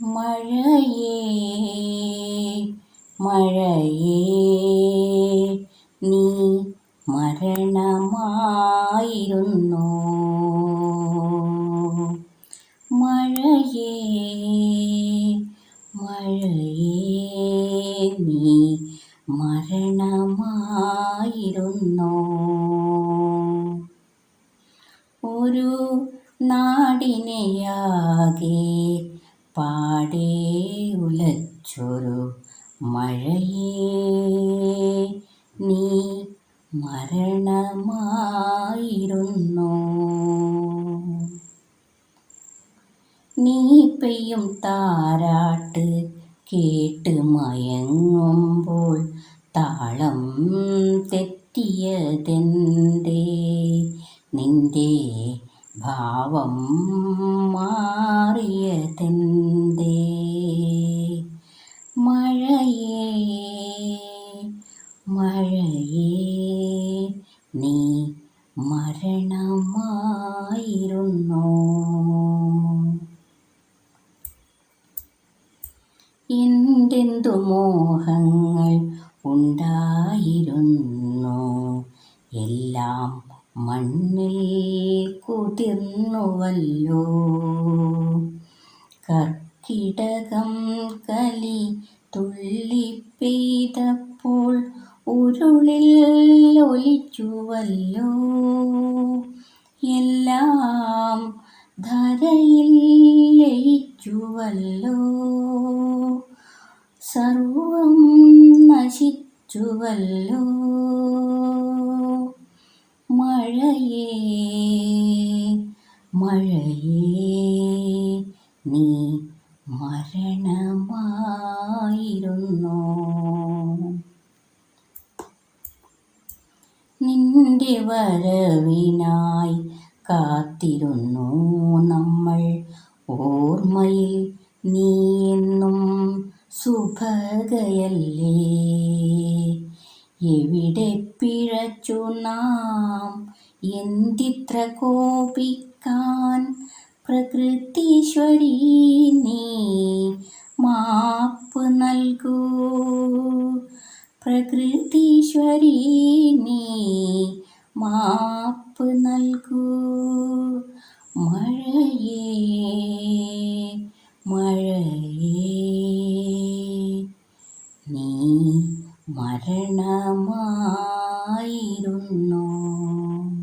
മഴയേ മഴയേ നീ മരണമായിരുന്നു. മഴയേ മഴയേ നീ മരണമായിരുന്നു. ഒരു നാടിനെയാകെ പാടെ ഉലച്ചൊരു മഴയേ. നീ മരണമായിരുന്നു? നീ പെയ്യും താരാട്ട് കേട്ട് മയങ്ങുമ്പോൾ താളം തെറ്റിയതെന്തേ? നിന്റെ ഭാവം മാറിയതെന്തേ മഴയേ മഴയേ നീ മരണമായിരുന്നു? എന്തെന്തു മോഹങ്ങൾ ഉണ്ടായിരുന്നു? എല്ലാം മണ്ണിൽ കുതിർന്നുവല്ലോ. കർക്കിടകം കലി തുള്ളി പെയ്തപ്പോൾ ഉരുളിൽ ഒലിച്ചുവല്ലോ. എല്ലാം ധരയിൽ ലയിച്ചുവല്ലോ. സർവം നശിച്ചുവല്ലോ. മഴയേ നീ മരണമായിരുന്നു? നിന്റെ വരവിനായി കാത്തിരുന്നു നമ്മൾ. ഓർമ്മയിൽ നീ എന്നും സുഭകയല്ലേ എവിടെ പിഴച്ചു നാം? എന്തിത്ര നിൽക്കാൻ പ്രകൃതീശ്വരീ നീ മാപ്പ് നൽകൂ. പ്രകൃതീശ്വരീ നീ മാപ്പ് നൽകൂ. മഴയേ മഴയേ നീ മരണമായിരുന്നു.